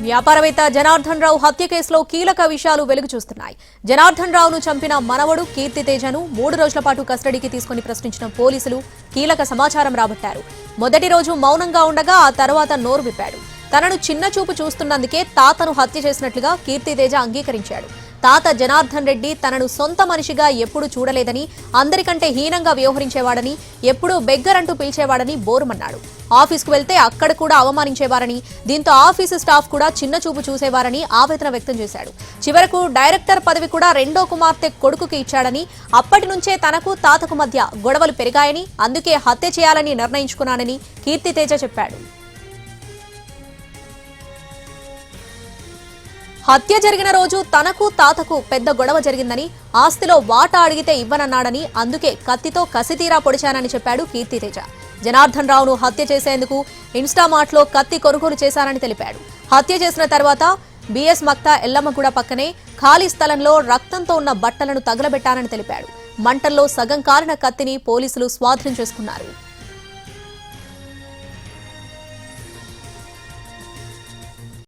వ్యాపారవేత్త జనార్దన్ రావు హత్య కేసులో కీలక విషయాలు వెలుగు చూస్తున్నాయి. జనార్దన్ రావును చంపిన మనవడు కీర్తి తేజను మూడు రోజుల పాటు కస్టడీకి తీసుకుని ప్రశ్నించిన పోలీసులు కీలక సమాచారం రాబట్టారు. మొదటి రోజు మౌనంగా ఉండగా ఆ తర్వాత నోరు విప్పాడు. తనను చిన్న చూపు చూస్తున్నందుకే తాతను హత్య చేసినట్లుగా కీర్తి తేజ అంగీకరించాడు. తాత జనార్దన్ రెడ్డి తనను సొంత మనిషిగా ఎప్పుడూ చూడలేదని అందరికంటే హీనంగా వ్యవహరించేవాడని ఎప్పుడూ బెగ్గరంటూ పిలిచేవాడని బోరుమన్నాడు. ఆఫీస్కు వెళ్తే అక్కడ కూడా అవమానించేవారని దీంతో ఆఫీసు స్టాఫ్ కూడా చిన్న చూపు చూసేవారని ఆవేదన వ్యక్తం చేశాడు. చివరకు డైరెక్టర్ పదవి కూడా రెండో కుమార్తె కొడుకుకి ఇచ్చాడని అప్పటి నుంచే తనకు తాతకు మధ్య గొడవలు పెరిగాయని అందుకే హత్య చేయాలని నిర్ణయించుకున్నానని కీర్తితేజ చెప్పాడు. హత్య జరిగిన రోజు తనకు తాతకు పెద్ద గొడవ జరిగిందని ఆస్తిలో వాటా అడిగితే ఇవ్వనన్నాడని అందుకే కత్తితో కసితీరా పొడిచానని చెప్పాడు కీర్తితేజ. జనార్దన్ రావును హత్య చేసేందుకు ఇన్స్టామార్ట్లో కత్తి కొనుగోలు చేశానని తెలిపాడు. హత్య చేసిన తర్వాత బీఎస్ మక్తా ఎల్లమ్మగూడ పక్కనే ఖాళీ స్థలంలో రక్తంతో ఉన్న బట్టలను తగలబెట్టానని తెలిపాడు. మంటల్లో సగం కాలిన కత్తిని పోలీసులు స్వాధీనం చేసుకున్నారు.